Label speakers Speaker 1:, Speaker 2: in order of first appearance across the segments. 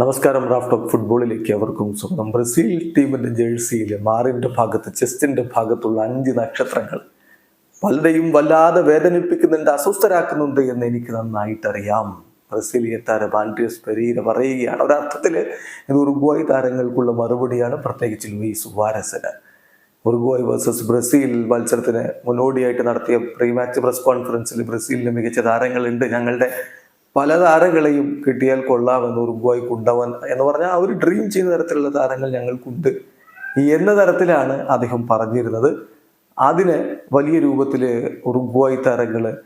Speaker 1: നമസ്കാരം Raf talk ഫുട്ബോളിലേക്ക് അവർക്കും സ്വാഗതം. ബ്രസീൽ ടീമിന്റെ ജേഴ്സിയിൽ മാറിന്റെ ഭാഗത്ത് ചെസ്റ്റിന്റെ ഭാഗത്തുള്ള അഞ്ച് നക്ഷത്രങ്ങൾ പലരെയും വല്ലാതെ വേദനിപ്പിക്കുന്നുണ്ട് അസ്വസ്ഥരാക്കുന്നുണ്ട് എന്ന് എനിക്ക് നന്നായിട്ടറിയാം. ബ്രസീലിയ താരം ആൻഡ്രിയസ് പെരീര പറയുകയാണ് ഒരർത്ഥത്തിൽ ഇത് ഉറുഗ്വായ് താരങ്ങൾക്കുള്ള മറുപടിയാണ് പ്രത്യേകിച്ച് ലൂയിസ് സുവാരസന്. ഉറുഗ്വായ് വേഴ്സസ് ബ്രസീൽ മത്സരത്തിന് മുന്നോടിയായിട്ട് നടത്തിയ പ്രീ മാച്ച് പ്രസ് കോൺഫറൻസിൽ ബ്രസീലിന് മികച്ച താരങ്ങളുണ്ട്. ഞങ്ങളുടെ പല താരങ്ങളെയും കിട്ടിയാൽ കൊള്ളാമെന്ന് ഉറുഗ്വായ് കുണ്ടവൻ എന്ന് പറഞ്ഞാൽ അവർ ഡ്രീം ചെയ്യുന്ന തരത്തിലുള്ള താരങ്ങൾ ഞങ്ങൾക്കുണ്ട്. എന്ന തരത്തിലാണ് അദ്ദേഹം പറഞ്ഞിരുന്നത്. അതിന് വലിയ രൂപത്തിൽ ഉറുഗ്വായ് താരങ്ങൾ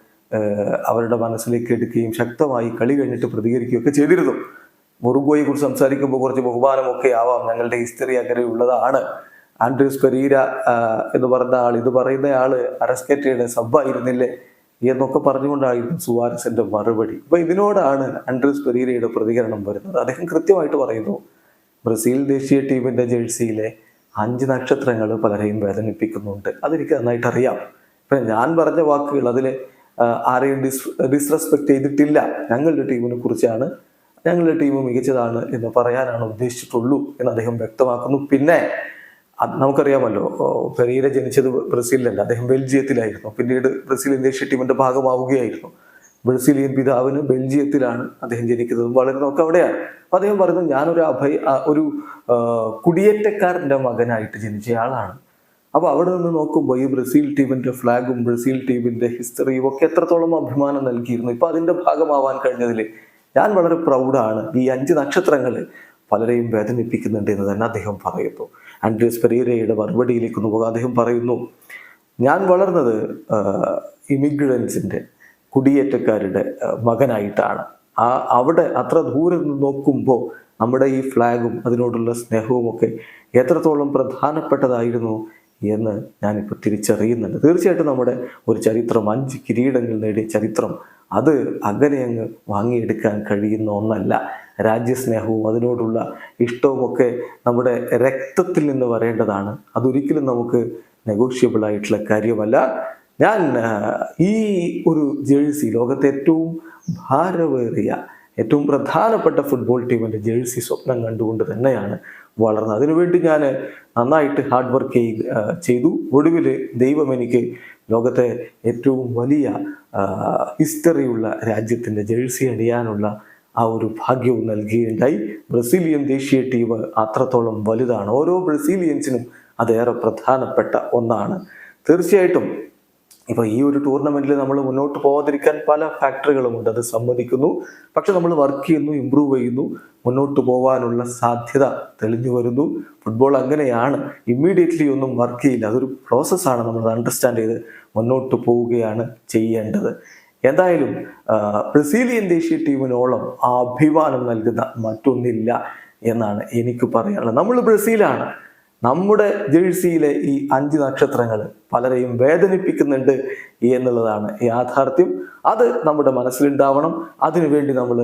Speaker 1: അവരുടെ മനസ്സിലേക്ക് എടുക്കുകയും ശക്തമായി കളി കഴിഞ്ഞിട്ട് പ്രതികരിക്കുകയൊക്കെ ചെയ്തിരുന്നു. ഉറുഗ്വായെ കുറിച്ച് സംസാരിക്കുമ്പോൾ കുറച്ച് ബഹുമാനമൊക്കെ ആവാം. ഞങ്ങളുടെ ഹിസ്റ്ററി അങ്ങനെ ഉള്ളതാണ്. ആൻഡ്രൂസ് പെരീര എന്ന് പറഞ്ഞ ആൾ ഇത് പറയുന്ന ആൾ അരസ്കറ്റയുടെ സബ്ബായിരുന്നില്ലേ എന്നൊക്കെ പറഞ്ഞുകൊണ്ടായിരുന്നു സുവാരസിന്റെ മറുപടി. അപ്പൊ ഇതിനോടാണ് ആൻഡ്രൂസ് പെരീരയുടെ പ്രതികരണം വരുന്നത്. അദ്ദേഹം കൃത്യമായിട്ട് പറയുന്നു ബ്രസീൽ ദേശീയ ടീമിന്റെ ജേഴ്സിയിലെ അഞ്ച് നക്ഷത്രങ്ങൾ പലരെയും വേദനിപ്പിക്കുന്നുണ്ട്. അതെനിക്ക് നന്നായിട്ട് അറിയാം. ഇപ്പൊ ഞാൻ പറഞ്ഞ വാക്കുകൾ അതിൽ ആരെയും ഡിസ് ഡിസ്റെസ്പെക്ട് ചെയ്തിട്ടില്ല. ഞങ്ങളുടെ ടീമിനെ കുറിച്ചാണ് ഞങ്ങളുടെ ടീം മികച്ചതാണ് എന്ന് പറയാനാണ് ഉദ്ദേശിച്ചിട്ടുള്ളൂ എന്ന് അദ്ദേഹം വ്യക്തമാക്കുന്നു. പിന്നെ നമുക്കറിയാമല്ലോ പെരീര ജനിച്ചത് ബ്രസീലിലല്ല അദ്ദേഹം ബെൽജിയത്തിലായിരുന്നു. പിന്നീട് ബ്രസീൽ ദേശീയ ടീമിന്റെ ഭാഗമാവുകയായിരുന്നു. ബ്രസീലിയൻ പിതാവിന് ബെൽജിയത്തിലാണ് അദ്ദേഹം വളരെ വളരുന്നതൊക്കെ അവിടെയാണ്. അപ്പൊ അദ്ദേഹം പറയുന്നു ഞാനൊരു അഭയ ഒരു കുടിയേറ്റക്കാരന്റെ മകനായിട്ട് ജനിച്ചയാളാണ് അപ്പൊ അവിടെ നിന്ന് നോക്കുമ്പോൾ ഈ ബ്രസീൽ ടീമിന്റെ ഫ്ലാഗും ബ്രസീൽ ടീമിന്റെ ഹിസ്റ്ററിയും ഒക്കെ എത്രത്തോളം അഭിമാനം നൽകിയിരുന്നു. ഇപ്പൊ അതിന്റെ ഭാഗമാവാൻ കഴിഞ്ഞതിൽ ഞാൻ വളരെ പ്രൗഡാണ്. ഈ അഞ്ച് നക്ഷത്രങ്ങൾ പലരെയും വേദനിപ്പിക്കുന്നുണ്ട് എന്ന് തന്നെ അദ്ദേഹം പറയുന്നു. ആൻഡ്രിയസ് പെരീരയുടെ മറുപടിയിലേക്ക് നോക്കുക അദ്ദേഹം പറയുന്നു ഞാൻ വളർന്നത് ഇമിഗ്രൻസിന്റെ കുടിയേറ്റക്കാരുടെ മകനായിട്ടാണ്. ആ അവിടെ അത്ര ദൂരെ നിന്ന് നോക്കുമ്പോൾ നമ്മുടെ ഈ ഫ്ലാഗും അതിനോടുള്ള സ്നേഹവും ഒക്കെ എത്രത്തോളം പ്രധാനപ്പെട്ടതായിരുന്നു എന്ന് ഞാനിപ്പോൾ തിരിച്ചറിയുന്നുണ്ട്. തീർച്ചയായിട്ടും നമ്മുടെ ഒരു ചരിത്രം അഞ്ച് കിരീടങ്ങൾ നേടിയ ചരിത്രം അത് അങ്ങനെ അങ്ങ് വാങ്ങിയെടുക്കാൻ കഴിയുന്ന ഒന്നല്ല. രാജ്യസ്നേഹവും അതിനോടുള്ള ഇഷ്ടവും ഒക്കെ നമ്മുടെ രക്തത്തിൽ നിന്ന് വരേണ്ടതാണ്. അതൊരിക്കലും നമുക്ക് നെഗോഷ്യബിൾ ആയിട്ടുള്ള കാര്യമല്ല. ഞാൻ ഈ ഒരു ജേഴ്സി ലോകത്തെ ഏറ്റവും ഭാരമേറിയ ഏറ്റവും പ്രധാനപ്പെട്ട ഫുട്ബോൾ ടീമിന്റെ ജേഴ്സി സ്വപ്നം കണ്ടുകൊണ്ട് തന്നെയാണ് വളർന്നത്. അതിനുവേണ്ടി ഞാൻ നന്നായിട്ട് ഹാർഡ് വർക്ക് ചെയ്തു ഒടുവിൽ ദൈവം എനിക്ക് ലോകത്തെ ഏറ്റവും വലിയ ഹിസ്റ്ററിയുള്ള രാജ്യത്തിന്റെ ജേഴ്സി അണിയാനുള്ള ആ ഒരു ഭാഗ്യവും നൽകുകയുണ്ടായി ബ്രസീലിയൻ ദേശീയ ടീം അത്രത്തോളം വലുതാണ്. ഓരോ ബ്രസീലിയൻസിനും അതേറെ പ്രധാനപ്പെട്ട ഒന്നാണ്. തീർച്ചയായിട്ടും ഇപ്പൊ ഈ ഒരു ടൂർണമെന്റിൽ നമ്മൾ മുന്നോട്ട് പോകാതിരിക്കാൻ പല ഫാക്ടറികളുമുണ്ട് അത് സമ്മതിക്കുന്നു. പക്ഷെ നമ്മൾ വർക്ക് ചെയ്യുന്നു ഇമ്പ്രൂവ് ചെയ്യുന്നു. മുന്നോട്ട് പോകാനുള്ള സാധ്യത തെളിഞ്ഞു വരുന്നു. ഫുട്ബോൾ അങ്ങനെയാണ്. ഇമ്മീഡിയറ്റ്ലി ഒന്നും വർക്ക് ചെയ്യില്ല. അതൊരു പ്രോസസ്സാണ് നമ്മൾ അണ്ടർസ്റ്റാൻഡ് ചെയ്ത് മുന്നോട്ട് പോവുകയാണ് ചെയ്യേണ്ടത്. എന്തായാലും ബ്രസീലിയൻ ദേശീയ ടീമിനോളം ആ അഭിമാനം നൽകുന്ന മറ്റൊന്നില്ല എന്നാണ് എനിക്ക് പറയാനുള്ളത്. നമ്മൾ ബ്രസീലാണ്. നമ്മുടെ ജേഴ്സിയിലെ ഈ അഞ്ച് നക്ഷത്രങ്ങൾ പലരെയും വേദനിപ്പിക്കുന്നുണ്ട് എന്നുള്ളതാണ് യാഥാർത്ഥ്യം. അത് നമ്മുടെ മനസ്സിലുണ്ടാവണം അതിനുവേണ്ടി നമ്മൾ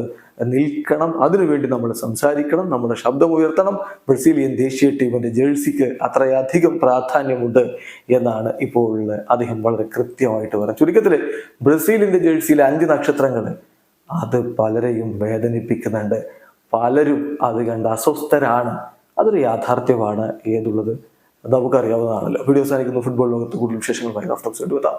Speaker 1: നിൽക്കണം അതിനുവേണ്ടി നമ്മൾ സംസാരിക്കണം നമ്മുടെ ശബ്ദം ഉയർത്തണം. ബ്രസീലിയൻ ദേശീയ ടീമിന്റെ ജേഴ്സിക്ക് അത്രയധികം പ്രാധാന്യമുണ്ട് എന്നാണ് ഇപ്പോൾ അദ്ദേഹം വളരെ കൃത്യമായിട്ട് പറയുന്നത് ചുരുക്കത്തിൽ ബ്രസീലിന്റെ ജേഴ്സിയിലെ അഞ്ച് നക്ഷത്രങ്ങൾ അത് പലരെയും വേദനിപ്പിക്കുന്നുണ്ട്. പലരും അത് കണ്ട് അസ്വസ്ഥരാണ്. അതൊരു യാഥാർത്ഥ്യമാണ് ഏതുള്ളത്? നമുക്കറിയാവുന്നതാണല്ലോ. വീഡിയോസ് സാധിക്കുന്നു ഫുട്ബോൾ ലോകത്ത് കൂടുതൽ വിശേഷങ്ങളുമായി സെറ്റ് എത്താം.